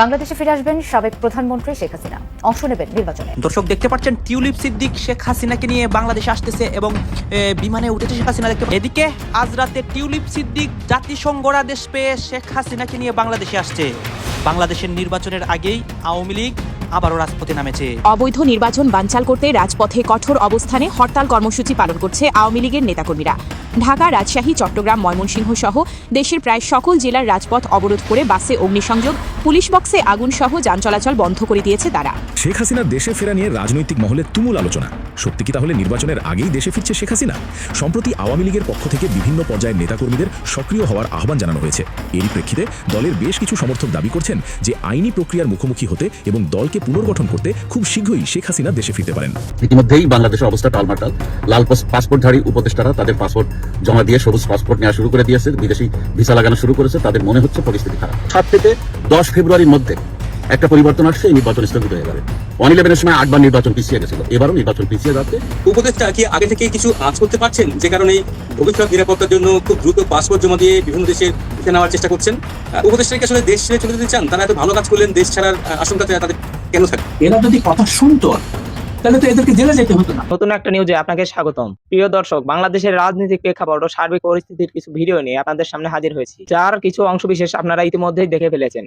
বাংলাদেশে ফিরে আসবেন সাবেক প্রধানমন্ত্রী শেখ হাসিনা। অংশ নেবেন নির্বাচনে। দর্শক, দেখতে পাচ্ছেন টিউলিপ সিদ্দিক শেখ হাসিনাকে নিয়ে বাংলাদেশে আসতেছে এবং বিমানে উঠেছে শেখ হাসিনা। দেখতে এদিকে আজ রাতে টিউলিপ সিদ্দিক জাতিসংঘরা দেশ পেয়ে শেখ হাসিনাকে নিয়ে বাংলাদেশে আসছে। বাংলাদেশের নির্বাচনের আগেই আওয়ামী লীগ আবারও রাজপথে নামেছে। অবৈধ নির্বাচন বানচাল করতে রাজপথে কঠোর অবস্থানে হরতাল কর্মসূচি পালন করছে আওয়ামী লীগের নেতাকর্মীরা। ঢাকা রাজশাহী চট্টগ্রাম ময়মনসিংহ সহ দেশের প্রায় সকল জেলার রাজপথ অবরোধ করে বাসে অগ্নিসংযোগ পুলিশ বক্সে আগুন সহ যান চলাচল বন্ধ করে দিয়েছে তারা। শেখ হাসিনা দেশে ফেরা নিয়ে রাজনৈতিক মহলে তুমুল আলোচনা। সত্যি কি তাহলে নির্বাচনের আগেই দেশে ফিরছে শেখ হাসিনা? সম্প্রতি আওয়ামী লীগের পক্ষ থেকে বিভিন্ন পর্যায়ের নেতাকর্মীদের সক্রিয় হওয়ার আহ্বান জানানো হয়েছে। এরই প্রেক্ষিতে দলের বেশ কিছু সমর্থক দাবি করছেন যে আইনি প্রক্রিয়ার মুখোমুখি হতে এবং দলকে পুনর্গঠন করতে খুব শীঘ্রই শেখ হাসিনা দেশে ফিরতে পারেন। ইতিমধ্যেই বাংলাদেশের অবস্থা টালমাটাল। লাল পাস- পাসপোর্টধারী উপদেষ্টারা তাদের পাসপোর্ট জমা দিয়ে সবুজ পাসপোর্ট নেওয়া শুরু করে দিয়েছে। বিদেশি ভিসা লাগানো শুরু করেছে। তাদের মনে হচ্ছে পরিস্থিতি খারাপ। সাত থেকে দশ ফেব্রুয়ারির মধ্যে একটা পরিবর্তন আসছে এই নির্বাচন স্থগিত হয়ে যাবে। ওয়ান ইলেভেনের সময় আটবার নির্বাচন পিছিয়ে গেছিল। এবারও নির্বাচন পিছিয়ে যাচ্ছে। উপদেষ্টা কি আগে থেকে কিছু আজ করতে পারছেন? যে কারণে ভবিষ্যৎ নিরাপত্তার জন্য খুব দ্রুত পাসপোর্ট জমা দিয়ে বিভিন্ন দেশে ভিসা নেওয়ার চেষ্টা করছেন। উপদেষ্টা কি আসলে দেশ ছেড়ে চলে যেতে চান? তারা এত ভালো কাজ করলেন দেশ ছাড়ার আহ, আশঙ্কাতে তাদের কেন থাকে এরা যদি কথা শুনতো তাহলে তো এদেরকে জেলে যেতে হতো না। নতুন একটা নিউজে আপনাকে স্বাগতম। প্রিয় দর্শক বাংলাদেশের রাজনৈতিক প্রেক্ষাপট ও সার্বিক পরিস্থিতির কিছু ভিডিও নিয়ে আপনাদের সামনে হাজির হয়েছি। যার কিছু অংশ বিশেষ আপনারা ইতিমধ্যেই দেখে ফেলেছেন।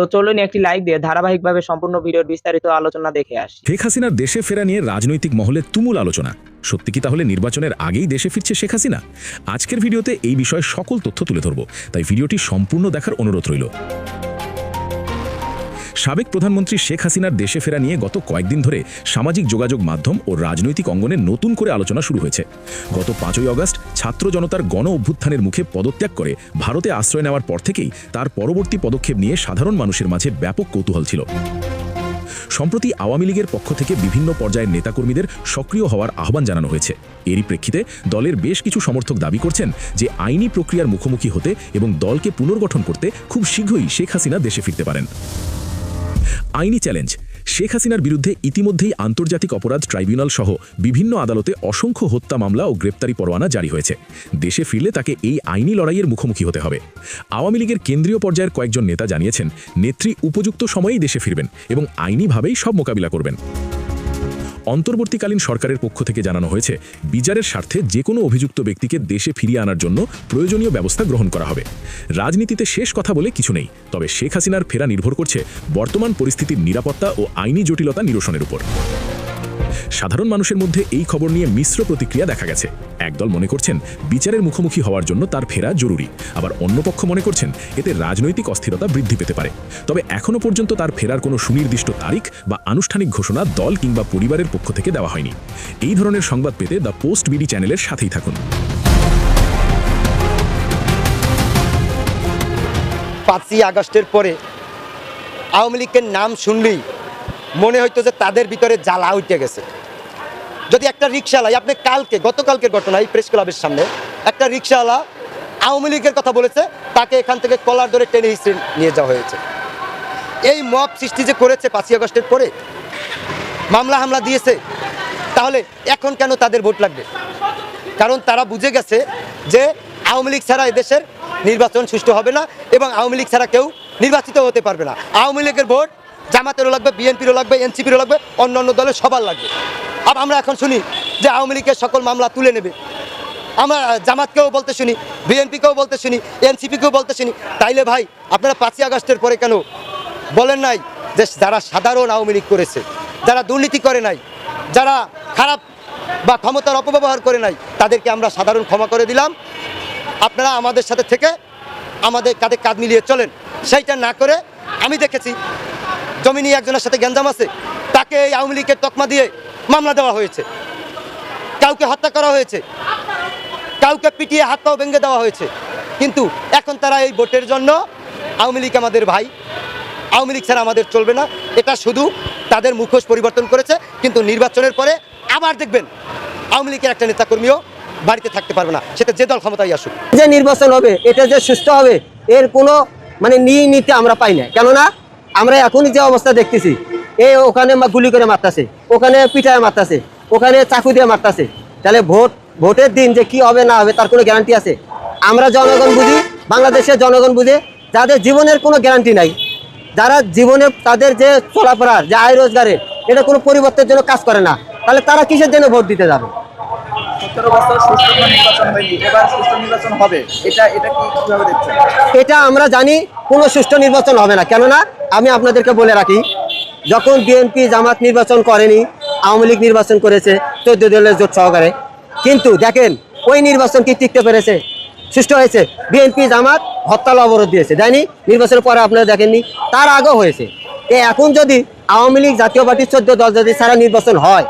তো চলুন একটি লাইক দিয়ে ধারাবাহিকভাবে সম্পূর্ণ ভিডিওর বিস্তারিত আলোচনা দেখে আসি। শেখ হাসিনার দেশে ফেরা নিয়ে রাজনৈতিক মহলে তুমুল আলোচনা। সত্যি কি তাহলে নির্বাচনের আগেই দেশে ফিরছে শেখ হাসিনা? আজকের ভিডিওতে এই বিষয়ে সকল তথ্য তুলে ধরব, তাই ভিডিওটি সম্পূর্ণ দেখার অনুরোধ রইল। সাবেক প্রধানমন্ত্রী শেখ হাসিনার দেশে ফেরা নিয়ে গত কয়েকদিন ধরে সামাজিক যোগাযোগ মাধ্যম ও রাজনৈতিক অঙ্গনে নতুন করে আলোচনা শুরু হয়েছে। গত পাঁচই অগস্ট ছাত্র জনতার গণ অভ্যুত্থানের মুখে পদত্যাগ করে ভারতে আশ্রয় নেওয়ার পর থেকেই তার পরবর্তী পদক্ষেপ নিয়ে সাধারণ মানুষের মাঝে ব্যাপক কৌতূহল ছিল। সম্প্রতি আওয়ামী লীগের পক্ষ থেকে বিভিন্ন পর্যায়ের নেতাকর্মীদের সক্রিয় হওয়ার আহ্বান জানানো হয়েছে। এরই প্রেক্ষিতে দলের বেশ কিছু সমর্থক দাবি করছেন যে আইনি প্রক্রিয়ার মুখোমুখি হতে এবং দলকে পুনর্গঠন করতে খুব শীঘ্রই শেখ হাসিনা দেশে ফিরতে পারেন। আইনি চ্যালেঞ্জ। শেখ হাসিনার বিরুদ্ধে ইতিমধ্যেই আন্তর্জাতিক অপরাধ ট্রাইব্যুনাল সহ বিভিন্ন আদালতে অসংখ্য হত্যা মামলা ও গ্রেপ্তারি পরোয়ানা জারি হয়েছে। দেশে ফিরলে তাকে এই আইনি লড়াইয়ের মুখোমুখি হতে হবে। আওয়ামী লীগের কেন্দ্রীয় পর্যায়ের কয়েকজন নেতা জানিয়েছেন, নেত্রী উপযুক্ত সময়েই দেশে ফিরবেন এবং আইনিভাবেই সব মোকাবিলা করবেন। অন্তর্বর্তীকালীন সরকারের পক্ষ থেকে জানানো হয়েছে, বিচারের স্বার্থে যে কোনো অভিযুক্ত ব্যক্তিকে দেশে ফিরিয়ে আনার জন্য প্রয়োজনীয় ব্যবস্থা গ্রহণ করা হবে। রাজনীতিতে শেষ কথা বলে কিছু নেই, তবে শেখ হাসিনার ফেরা নির্ভর করছে বর্তমান পরিস্থিতির নিরাপত্তা ও আইনি জটিলতা নিরসনের উপর। সাধারণ মানুষের মধ্যে এই খবর নিয়ে মিশ্র প্রতিক্রিয়া দেখা গেছে। একদল মনে করছেন, বিচারের মুখোমুখি হওয়ার জন্য তার ফেরা জরুরি। আবার অন্য পক্ষ মনে করছেন, এতে রাজনৈতিক অস্থিরতা বৃদ্ধি পেতে পারে। তবে এখনও পর্যন্ত তার ফেরার কোনো সুনির্দিষ্ট তারিখ বা আনুষ্ঠানিক ঘোষণা দল কিংবা পরিবারের পক্ষ থেকে দেওয়া হয়নি। এই ধরনের সংবাদ পেতে দ্য পোস্ট বিডি চ্যানেলের সাথেই থাকুন। পাঁচই আগস্টের পরে আওয়ামী লীগের নাম শুনলেই মনে হইতো যে তাদের ভিতরে জ্বালা উঠে গেছে। যদি একটা রিক্সাওয়ালা আপনি কালকে, গতকালকের ঘটনা, এই প্রেস ক্লাবের সামনে, একটা রিক্সাওয়ালা আওয়ামী লীগের কথা বলেছে, তাকে এখান থেকে কলার ধরে টেনে হিস্ট্রি নিয়ে যাওয়া হয়েছে। এই মব সৃষ্টি যে করেছে পাঁচই আগস্টের পরে, মামলা হামলা দিয়েছে, তাহলে এখন কেন তাদের ভোট লাগবে? কারণ তারা বুঝে গেছে যে আওয়ামী লীগ ছাড়া এদেশের নির্বাচন সুষ্ঠু হবে না এবং আওয়ামী লীগ ছাড়া কেউ নির্বাচিত হতে পারবে না। আওয়ামী লীগের ভোট জামাতেরও লাগবে, বিএনপিরও লাগবে, এনসিপিরও লাগবে, অন্য অন্য দলের সবার লাগবে। আর আমরা এখন শুনি যে আওয়ামী লীগের সকল মামলা তুলে নেবে। আমরা জামাতকেও বলতে শুনি, বিএনপিকেও বলতে শুনি, এনসিপিকেও বলতে শুনি। তাইলে ভাই, আপনারা পাঁচই আগস্টের পরে কেন বলেন নাই যে যারা সাধারণ আওয়ামী লীগ করেছে, যারা দুর্নীতি করে নাই, যারা খারাপ বা ক্ষমতার অপব্যবহার করে নাই, তাদেরকে আমরা সাধারণ ক্ষমা করে দিলাম। আপনারা আমাদের সাথে থেকে আমাদের কাঁধে কাঁধ মিলিয়ে চলেন। সেইটা না করে আমি দেখেছি জমি নিয়ে একজনের সাথে গ্যাঞ্জাম আছে, তাকে এই আওয়ামী লীগের তকমা দিয়ে মামলা দেওয়া হয়েছে। কাউকে হত্যা করা হয়েছে। কাউকে পিটিয়ে হাত পাও ভেঙে দেওয়া হয়েছে। কিন্তু এখন তারা এই ভোটের জন্য আওয়ামী লীগ আমাদের ভাই, আওয়ামী লীগ ছাড়া আমাদের চলবে না। এটা শুধু তাদের মুখোশ পরিবর্তন করেছে, কিন্তু নির্বাচনের পরে আবার দেখবেন আওয়ামী লীগের একটা নেতাকর্মীও বাড়িতে থাকতে পারবে না। সেটা যে দল ক্ষমতায় আসুক। যে নির্বাচন হবে, এটা যে সুস্থ হবে, এর কোনো মানে নিয়ে নিতে আমরা পাই না কেননা আমরা এখনই যে অবস্থা দেখতেছি এই ওখানে গুলি করে মারতাছে, ওখানে পিঠায় মারতাছে, ওখানে চাকু দিয়ে মারতাছে, তাহলে ভোট, ভোটের দিন যে কি হবে না হবে তার কোনো গ্যারান্টি আছে? আমরা জনগণ বুঝি, বাংলাদেশের জনগণ বুঝে, যাদের জীবনের কোনো গ্যারান্টি নাই, যারা জীবনে তাদের যে চলাফেরার যে আয় রোজগারের, এটা কোনো পরিবর্তনের জন্য কাজ করে না, তাহলে তারা কিসের জন্য ভোট দিতে যাবে? এটা আমরা জানি, কোনো সুষ্ঠু নির্বাচন হবে না। কেননা, আমি আপনাদেরকে বলে রাখি, যখন বিএনপি জামাত নির্বাচন করেনি, আওয়ামী লীগ নির্বাচন করেছে, চোদ্দ দলের জোট সহকারে। কিন্তু দেখেন, ওই নির্বাচন কি টিকতে পেরেছে? সুষ্ঠু হয়েছে। বিএনপি জামাত হরতাল অবরোধ দিয়েছে। দেয়নি, নির্বাচনের পরে আপনারা দেখেননি, তার আগেও হয়েছে। এখন যদি আওয়ামী লীগ জাতীয় পার্টির চোদ্দ দল যদি সারা নির্বাচন হয়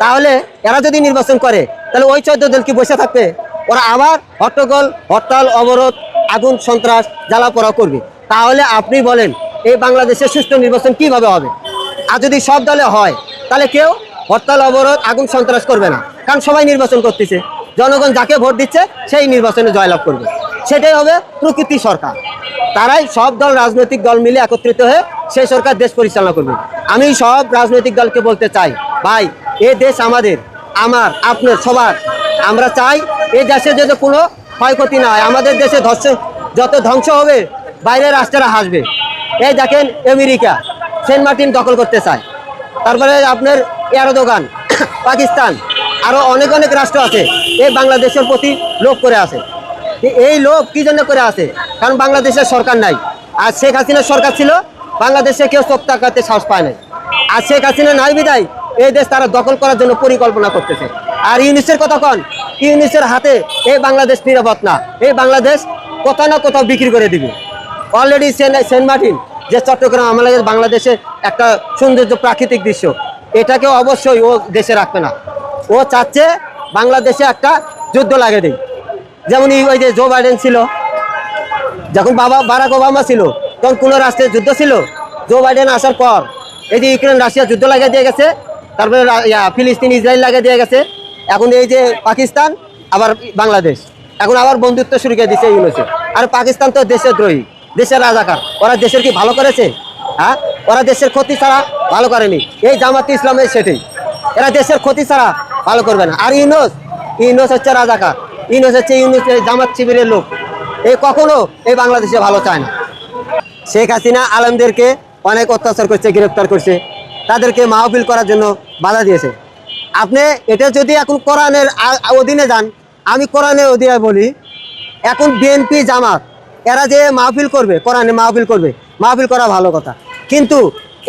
তাহলে এরা যদি নির্বাচন করে, তাহলে ওই চোদ্দ দল কি বসে থাকবে? ওরা আবার হট্টগোল, হরতাল, অবরোধ, আগুন, সন্ত্রাস জ্বালাপোড়া করবে। তাহলে আপনি বলেন, এই বাংলাদেশের সুষ্ঠু নির্বাচন কীভাবে হবে? আর যদি সব দলে হয়, তাহলে কেউ হরতাল, অবরোধ, আগুন, সন্ত্রাস করবে না। কারণ সবাই নির্বাচন করতেছে। জনগণ যাকে ভোট দিচ্ছে, সেই নির্বাচনে জয়লাভ করবে। সেটাই হবে প্রকৃতি সরকার। তারাই সব দল, রাজনৈতিক দল মিলে একত্রিত হয়ে সেই সরকার দেশ পরিচালনা করবে। আমি সব রাজনৈতিক দলকে বলতে চাই, ভাই এ দেশ আমাদের, আমার, আপনার, সবার। আমরা চাই এই দেশে যদি কোনো ক্ষয়ক্ষতি না হয়, আমাদের দেশে ধর্ষ যত ধ্বংস হবে বাইরের রাষ্ট্রেরা হাসবে। এই দেখেন আমেরিকা, সেন্ট মার্টিন দখল করতে চায়। তারপরে আপনার এরদোগান, পাকিস্তান আরও অনেক অনেক রাষ্ট্র আছে এই বাংলাদেশের প্রতি লোভ করে আছে। এই লোভ কি জন্য করে আছে? কারণ বাংলাদেশের সরকার নাই। আর শেখ হাসিনার সরকার ছিল, বাংলাদেশে কেউ চোখ তাকাতে সাহস পায় নাই। আর শেখ হাসিনা নাই বিদায় এই দেশ তারা দখল করার জন্য পরিকল্পনা করতেছে। আর ইউনিসের কথা কন ইউনিসের হাতে এই বাংলাদেশ নিরাপদ না। এই বাংলাদেশ কোথাও না কোথাও বিক্রি করে দিবে। অলরেডি সেন্ট মার্টিন যে চট্টগ্রাম আমাদের বাংলাদেশের একটা সৌন্দর্য প্রাকৃতিক দৃশ্য, এটাকে অবশ্যই ও দেশে রাখবে না। ও চাচ্ছে বাংলাদেশে একটা যুদ্ধ লাগে দেয় যেমন ওই যে জো বাইডেন ছিল, যখন বাবা বারাক ওবামা ছিল, তখন কোনো রাষ্ট্রের যুদ্ধ ছিল। জো বাইডেন আসার পর এই যে ইউক্রেন রাশিয়া যুদ্ধ লাগিয়ে দিয়ে গেছে তারপরে ফিলিস্তিন, ইসরায়েল লাগিয়ে দিয়ে গেছে। এখন এই যে পাকিস্তান, আবার বাংলাদেশ। এখন আবার বন্ধুত্ব শুরু করে দিচ্ছে ইউনুসে আর পাকিস্তান তো দেশের দ্রোহী, দেশের রাজাকার। ওরা দেশের কি ভালো করেছে? হ্যাঁ? ওরা দেশের ক্ষতি ছাড়া ভালো করেনি। এই জামাত ইসলামের সেটাই এরা দেশের ক্ষতি ছাড়া ভালো করবে না। আর ইউনুস ইউনুস হচ্ছে রাজাকার। ইউনুস হচ্ছে ইউনুস জামাত শিবিরের লোক। এই কখনো এই বাংলাদেশে ভালো চায় না। শেখ হাসিনা আলমদেরকে অনেক অত্যাচার করছে, গ্রেপ্তার করছে। তাদেরকে মাহফিল করার জন্য বাধা দিয়েছে। আপনি এটা যদি এখন কোরআনের অধীনে যান, আমি কোরআনের অধীনে বলি, এখন বিএনপি, জামাত, এরা যে মাহফিল করবে, কোরআনে মাহফিল করবে, মাহফিল করা ভালো কথা। কিন্তু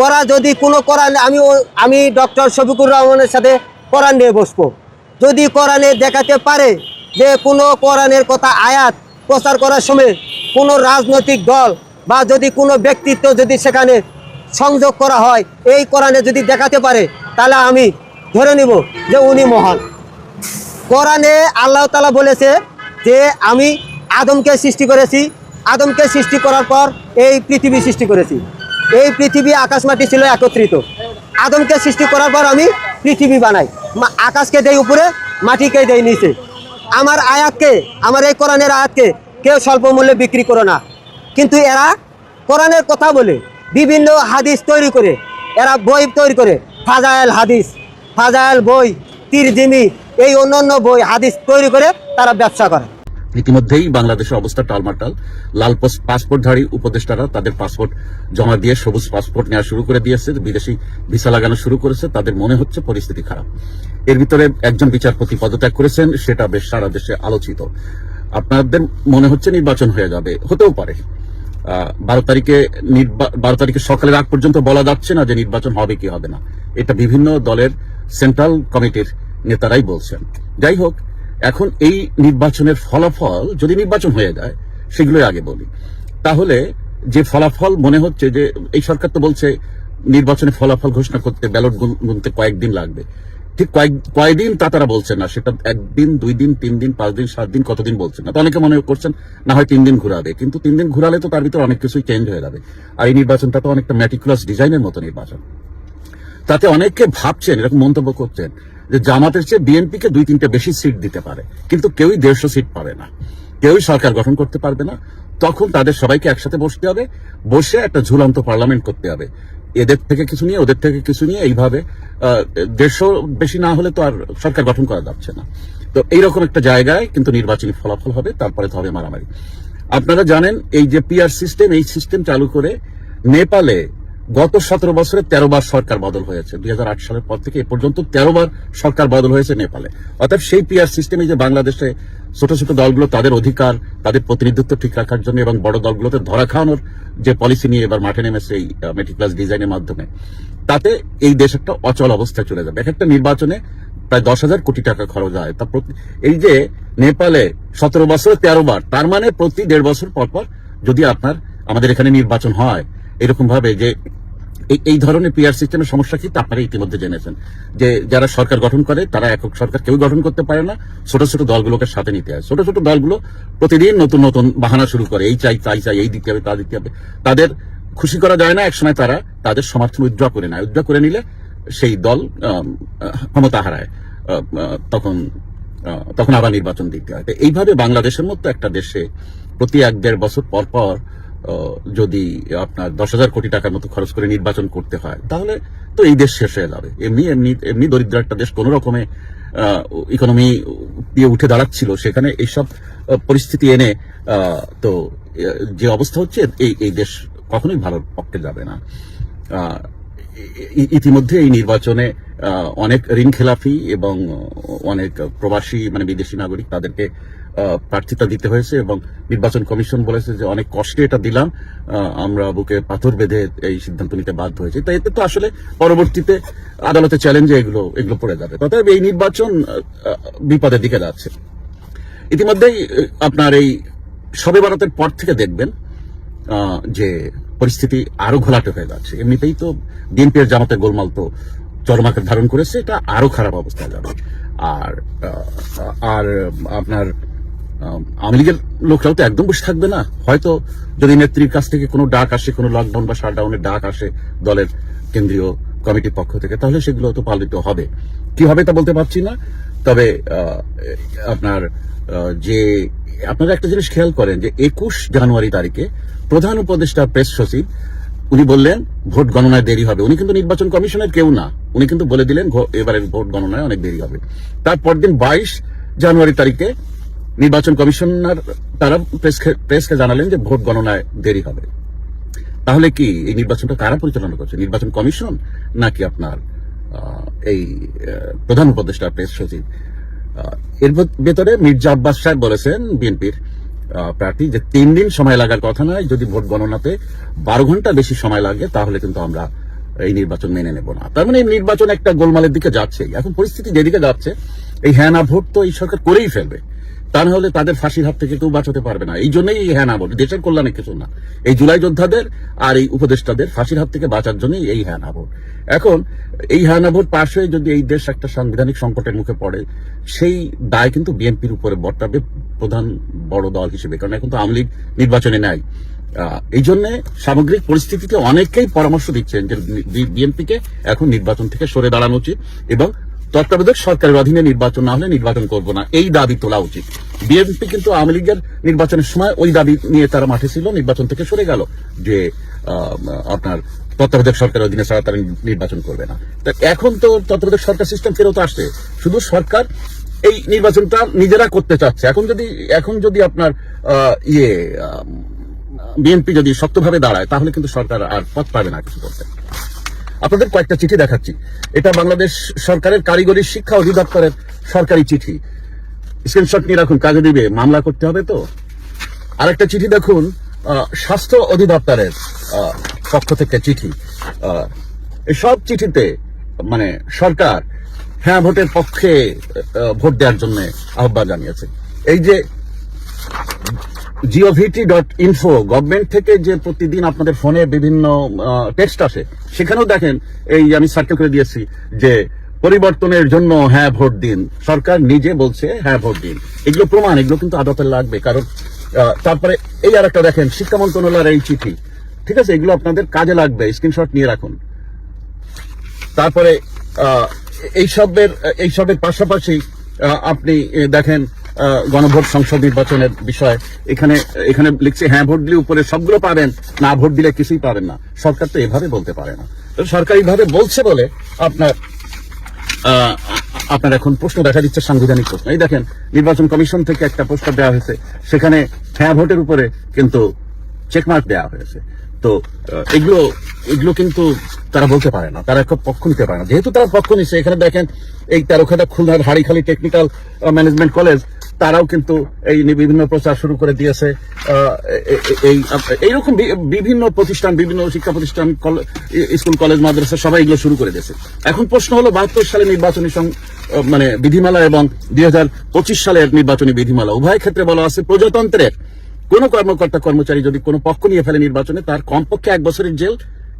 ওরা যদি কোনো কোরআন, আমি আমি ডক্টর শফিকুর রহমানের সাথে কোরআন নিয়ে বসবো। যদি কোরআনে দেখাতে পারে যে কোনো কোরআনের কথা আয়াত প্রচার করার সময় কোনো রাজনৈতিক দল বা যদি কোনো ব্যক্তিত্ব যদি সেখানে সংযোগ করা হয়। এই কোরআনে যদি দেখাতে পারে, তাহলে আমি ধরে নিব যে উনি মহান। কোরআনে আল্লাহ তালা বলেছে যে আমি আদমকে সৃষ্টি করেছি। আদমকে সৃষ্টি করার পর এই পৃথিবী সৃষ্টি করেছি। এই পৃথিবী আকাশ মাটি ছিল একত্রিত। আদমকে সৃষ্টি করার পর আমি পৃথিবী বানাই। আকাশকে দেই উপরে, মাটিকে দেই নিচে। আমার আয়াতকে, আমার এই কোরআনের আয়াতকে কেউ স্বল্প মূল্যে বিক্রি করো না। কিন্তু এরা কোরআনের কথা বলে। বিভিন্ন হাদিস তৈরি করে। এরা বই তৈরি করে। ফাজাইল হাদিস, ফাজাইল বই তিরজিমি এই অন্যান্য বই, হাদিস তৈরি করে তারা ব্যবসা করে। ইতিমধ্যেই বাংলাদেশের অবস্থা টালমাটাল। লাল পাস- পাসপোর্টধারী উপদেষ্টারা তাদের পাসপোর্ট জমা দিয়ে সবুজ পাসপোর্ট নেওয়া শুরু করে দিয়েছে। বিদেশি ভিসা লাগানো শুরু করেছে। তাদের মনে হচ্ছে পরিস্থিতি খারাপ। এর ভিতরে একজন বিচারপতি পদত্যাগ করেছেন। সেটা বেশ সারা দেশে আলোচিত। আপনাদের মনে হচ্ছে নির্বাচন হয়ে যাবে। হতেও পারে। বারো তারিখে বারো তারিখে সকালের আগ পর্যন্ত বলা যাচ্ছে না যে নির্বাচন হবে কি হবে না। এটা বিভিন্ন দলের সেন্ট্রাল কমিটির নেতারাই বলছেন। যাই হোক, এখন এই নির্বাচনের ফলাফল যদি নির্বাচন হয়ে যায়, সেগুলোই আগে বলি। তাহলে যে ফলাফল মনে হচ্ছে যে, এই সরকার তো বলছে নির্বাচনের ফলাফল ঘোষণা করতে ব্যালট গুন- গুনতে কয়েকদিন লাগবে। ঠিক কয়েক কয়েকদিন তা তারা বলছেন না। সেটা একদিন, দুই দিন, তিন দিন, পাঁচ দিন, সাত দিন, কতদিন বলছেন না। তো অনেকে মনে করছেন, না হয় তিন দিন ঘুরাবে। কিন্তু তিন দিন ঘুরালে তো তার ভিতরে অনেক কিছুই চেঞ্জ হয়ে যাবে। আর এই নির্বাচনটা তো অনেকটা ম্যাটিকুলাস ডিজাইনের মতো নির্বাচন। তাতে অনেকে ভাবছেন, এরকম মন্তব্য করছেন, যে জামাতের চেয়ে বিএনপি কে দুই তিনটে বেশি সিট দিতে পারে। কিন্তু কেউই দেড়শো সিট পাবে না। কেউই সরকার গঠন করতে পারবে না। তখন তাদের সবাইকে একসাথে বসতে হবে। বসে একটা ঝুলন্ত পার্লামেন্ট করতে হবে। এদের থেকে কিছু নিয়ে, ওদের থেকে কিছু নিয়ে এইভাবে দেড়শো বেশি না হলে তো আর সরকার গঠন করা যাচ্ছে না। তো এইরকম একটা জায়গায় কিন্তু নির্বাচনী ফলাফল হবে, তারপরে তো হবে মারামারি। আপনারা জানেন, এই যে পিআর সিস্টেম এই সিস্টেম চালু করে নেপালে গত সতেরো বছরে তেরো বার সরকার বদল হয়েছে। দুই হাজার আট সালের পর থেকে এ পর্যন্ত তেরো বার সরকার বদল হয়েছে নেপালে। অর্থাৎ সেই পিআর সিস্টেমে যে বাংলাদেশে ছোট ছোট দলগুলো তাদের অধিকার, তাদের প্রতিনিধিত্ব ঠিক রাখার জন্য এবং বড় দলগুলোতে ধরা খাওয়ানোর যে পলিসি নিয়ে এবার মাঠে নেমেছে এই মেট্রিক্লাস ডিজাইনের মাধ্যমে, তাতে এই দেশ একটা অচল অবস্থায় চলে যাবে। এক একটা নির্বাচনে প্রায় দশ হাজার কোটি টাকা খরচ হয়। তা এই যে নেপালে সতেরো বছরে তেরো বার, তার মানে প্রতি দেড় বছর পর পর যদি আপনার আমাদের এখানে নির্বাচন হয় এরকম ভাবে যে এই- ধরনের পিআর সিস্টেমের সমস্যা কি আপনারা ইতিমধ্যে জেনেছেন। যে যারা সরকার গঠন করে, তারা একক সরকার কেউ গঠন করতে পারে না। ছোট ছোট দলগুলোকে সাথে নিতে হয়। ছোট ছোট দলগুলো প্রতিদিন নতুন নতুন বাহানা শুরু করে। এই চাই তাই চাই, এই দিতে হবে, তা দিতে হবে। তাদের খুশি করা যায় না একসময় তারা তাদের সমর্থন উইথড্র করে নেয়। উইথড্র করে নিলে সেই দল ক্ষমতা হারায়। তখন তখন আবার নির্বাচন দিতে হয়। এইভাবে বাংলাদেশের মতো একটা দেশে প্রতি এক দেড় বছর পর পর যদি আপনার দশ হাজার কোটি টাকার মতো খরচ করে নির্বাচন করতে হয়, তাহলে তো এই দেশ শেষ হয়ে যাবে। এমনি এমনি এমনি দরিদ্র একটা দেশ কোন রকমে ইকোনমি দিয়ে উঠে দাঁড়াচ্ছিল, সেখানে এইসব পরিস্থিতি এনে তো যে অবস্থা হচ্ছে, এই এই দেশ কখনোই ভালোর পক্ষে যাবে না। ইতিমধ্যে এই নির্বাচনে অনেক ঋণ খেলাফি এবং অনেক প্রবাসী মানে বিদেশি নাগরিক তাদেরকে প্রার্থিতা দিতে হয়েছে এবং নির্বাচন কমিশন বলেছে যে অনেক কষ্টে এটা দিলাম আমরা বুকে পাথর বেঁধে এই সিদ্ধান্ত নিতে বাধ্য হয়েছে। তাই এতে তো আসলে পরবর্তীতে আদালতে চ্যালেঞ্জে এগুলো এগুলো পড়ে যাবে। তথাপি এই নির্বাচন বিপদের দিকে যাচ্ছে। ইতিমধ্যেই আপনার এই সবে বারাতের পর থেকে দেখবেন যে পরিস্থিতি আরও ঘোলাটে হয়ে যাচ্ছে। এমনিতেই তো বিএনপির জামাতে গোলমাল তো চরমাকে ধারণ করেছে, এটা আরও খারাপ অবস্থায় যাবে। আর আর আপনার আওয়ামী লোকরাও তো একদম বসে থাকবে না। হয়তো যদি নেত্রীর কাছ থেকে কোনো ডাক আসে, কোনো লকডাউন বা শাটডাউনের ডাক আসে দলের কেন্দ্রীয় কমিটির পক্ষ থেকে, তাহলে সেগুলো তো পালিত হবে। কি হবে তা বলতে পারছি না, তবে আপনার যে, আপনারা একটা জিনিস খেয়াল করেন যে একুশ জানুয়ারি তারিখে প্রধান উপদেষ্টা প্রেস সচিব, উনি বললেন, ভোট গণনায় দেরি হবে। উনি কিন্তু নির্বাচন কমিশনের কেউ না। উনি কিন্তু বলে দিলেন এবারের ভোট গণনায় অনেক দেরি হবে। তারপর দিন বাইশ জানুয়ারি তারিখে নির্বাচন কমিশনার তারা প্রেসকে প্রেসকে জানালেন যে ভোট গণনায় দেরি হবে। তাহলে কি এই নির্বাচনটা কারা পরিচালনা করছে? নির্বাচন কমিশন নাকি আপনার এই প্রধান উপদেষ্টা প্রেস সচিব? এর ভেতরে মির্জা আব্বাস সাহেব বলেছেন, বিএনপির প্রার্থী যে তিন দিন সময় লাগার কথা নয়, যদি ভোট গণনাতে বারো ঘণ্টা বেশি সময় লাগে, তাহলে কিন্তু আমরা এই নির্বাচন মেনে নেব না। তার মানে এই নির্বাচন একটা গোলমালের দিকে যাচ্ছে এখন পরিস্থিতি যেদিকে যাচ্ছে, এই হ্যাঁ না ভোট তো এই সরকার করেই ফেলবে। তা না হলে তাদের ফাঁসির হাত থেকে কেউ বাঁচাতে পারবে না। এই জন্যই এই হ্যাঁ না ভোট দেশের কল্যাণে কিছু না। এই জুলাই যোদ্ধাদের আর এই উপদেষ্টাদের ফাঁসির হাত থেকে বাঁচার জন্যই এই হ্যাঁ না ভোট এখন এই হ্যাঁ না ভোট পাশ হয়ে যদি এই দেশ একটা সাংবিধানিক সংকটের মুখে পড়ে, সেই দায় কিন্তু বিএনপির উপরে বর্তাবে প্রধান বড় দল হিসেবে। কারণ এখন তো আওয়ামী লীগ নির্বাচনে নেয় এই জন্য সামগ্রিক পরিস্থিতিতে অনেকেই পরামর্শ দিচ্ছেন যে বিএনপিকে এখন নির্বাচন থেকে সরে দাঁড়ানো উচিত এবং তত্ত্বাবধায়ক সরকারের অধীনে নির্বাচন না হলে নির্বাচন করব না। এই দাবি তোলা উচিত। বিএনপি কিন্তু আওয়ামী লীগের নির্বাচনের সময় ওই দাবি নিয়ে তারা মাঠে ছিল, নির্বাচন থেকে সরে গেল যে আপনার তত্ত্বাবধায়ক সরকারের অধীনে ছাড়া তারা নির্বাচন করবে না। তা এখন তো তত্ত্বাবধায়ক সরকার সিস্টেম ফেরত আসছে। শুধু সরকার এই নির্বাচনটা নিজেরা করতে চাচ্ছে। এখন যদি এখন যদি আপনার ইয়ে বিএনপি যদি শক্তভাবে দাঁড়ায়, তাহলে কিন্তু সরকার আর পথ পাবে না কিছু করতে। আপনাদের কয়েকটা চিঠি দেখাচ্ছি। এটা বাংলাদেশ সরকারের কারিগরি শিক্ষা অধিদপ্তরের সরকারি চিঠি। স্ক্রিনশট নিয়ে রাখুন, কাজে দিবে, মামলা করতে হবে তো? আরেকটা চিঠি দেখুন স্বাস্থ্য অধিদপ্তরের পক্ষ থেকে চিঠি। সব চিঠিতে মানে সরকার হ্যাঁ ভোটের পক্ষে ভোট দেওয়ার জন্য আহ্বান জানিয়েছে। এই যে জিওভিটি ডট ইনফো গভর্নমেন্ট থেকে যে প্রতিদিন আপনাদের ফোনে বিভিন্ন টেক্সট আসে, সেখানেও দেখেন, এই আমি সার্কেল করে দিয়েছি যে পরিবর্তনের জন্য হ্যাঁ ভোট দিন। সরকার নিজে বলছে হ্যাঁ ভোট দিন। এগুলো প্রমাণ, এগুলো কিন্তু আদালতে লাগবে, কারণ তারপরে এই আর একটা দেখেন, শিক্ষা মন্ত্রণালয়ের এই চিঠি। ঠিক আছে, এগুলো আপনাদের কাজে লাগবে স্ক্রিনশট নিয়ে রাখুন। তারপরে এইসবের এইসবের পাশাপাশি আপনি দেখেন গণভোট সংসদ নির্বাচনের বিষয় এখানে এখানে লিখছে হ্যাঁ ভোট দিলে উপরে সবগুলো পাবেন, না, ভোট দিলে কিছুই পাবেন না। সরকার তো এভাবে বলতে পারে না। তো সরকারিভাবে বলছে বলে আপনার আপনার এখন প্রশ্ন দেখা দিচ্ছে, সাংবিধানিক প্রশ্ন। এই দেখেন, নির্বাচন কমিশন থেকে একটা প্রস্তাব দেওয়া হয়েছে, সেখানে হ্যাঁ ভোটের উপরে কিন্তু চেকমার্ক দেওয়া হয়েছে। তো এগুলো এগুলো কিন্তু তারা বলতে পারে না, তারা একটা পক্ষ নিতে পারে না। যেহেতু তারা পক্ষ নিচ্ছে এখানে দেখেন, এই তেরোখাটা খুলনার হাড়িখালি টেকনিক্যাল ম্যানেজমেন্ট কলেজ তারাও কিন্তু এই বিভিন্ন প্রচার শুরু করে দিয়েছে এইরকম বিভিন্ন প্রতিষ্ঠান, বিভিন্ন শিক্ষা প্রতিষ্ঠান স্কুল, কলেজ, মাদ্রাসা, সবাই এগুলো শুরু করে দিয়েছে। এখন প্রশ্ন হলো, বাহাত্তর সালে নির্বাচনী মানে বিধিমালা এবং দুই হাজার পঁচিশ সালের নির্বাচনী বিধিমালা, উভয় ক্ষেত্রে বলা আছে প্রজাতন্ত্রের। কোন কর্মকর্তা, কর্মচারী যদি কোনো পক্ষ নিয়ে ফেলে নির্বাচনে, তার কমপক্ষে এক বছরের জেল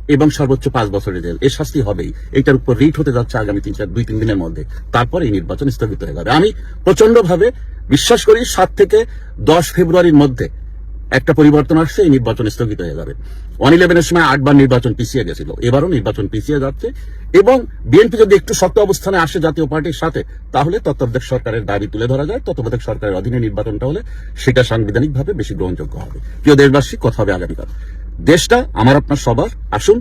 এবং সর্বোচ্চ পাঁচ বছরের জেল। এর শাস্তি হবেই। এটার উপর রিট হতে যাচ্ছে আগামী তিন চার দুই তিন দিনের মধ্যে। তারপর এই নির্বাচন স্থগিত হয়ে যাবে। আমি প্রচণ্ড ভাবে বিশ্বাস করি সাত থেকে দশ ফেব্রুয়ারির মধ্যে একটা পরিবর্তন আসছে, এই নির্বাচন স্থগিত হয়ে যাবে। ওয়ান ইলেভেনের সময় আটবার নির্বাচন পিছিয়ে গেছিল। এবারও নির্বাচন পিছিয়ে যাচ্ছে এবং বিএনপি যদি একটু শক্ত অবস্থানে আসে জাতীয় পার্টির সাথে, তাহলে তত্ত্বাবধায়ক সরকারের দাবি তুলে ধরা যায়। তত্ত্বাবধায়ক সরকারের অধীনে নির্বাচনটা হলে সেটা সাংবিধানিকভাবে বেশি গ্রহণযোগ্য হবে। প্রিয় দেশবাসী, কথা হবে আগামীকাল। দেশটা আমার আপনার সবার। আসুন,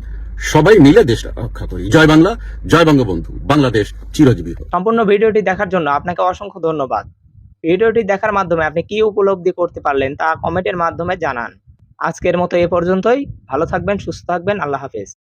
সবাই মিলে দেশটা রক্ষা করি। জয় বাংলা, জয় বঙ্গবন্ধু। বাংলাদেশ চিরজীবী সম্পূর্ণ ভিডিওটি দেখার জন্য আপনাকে অসংখ্য ধন্যবাদ। ভিডিওটি দেখার মাধ্যমে আপনি কি উপলব্ধি করতে পারলেন তা কমেন্টের মাধ্যমে জানান। আজকের মতো এ পর্যন্তই। ভালো থাকবেন, সুস্থ থাকবেন। আল্লাহ হাফেজ।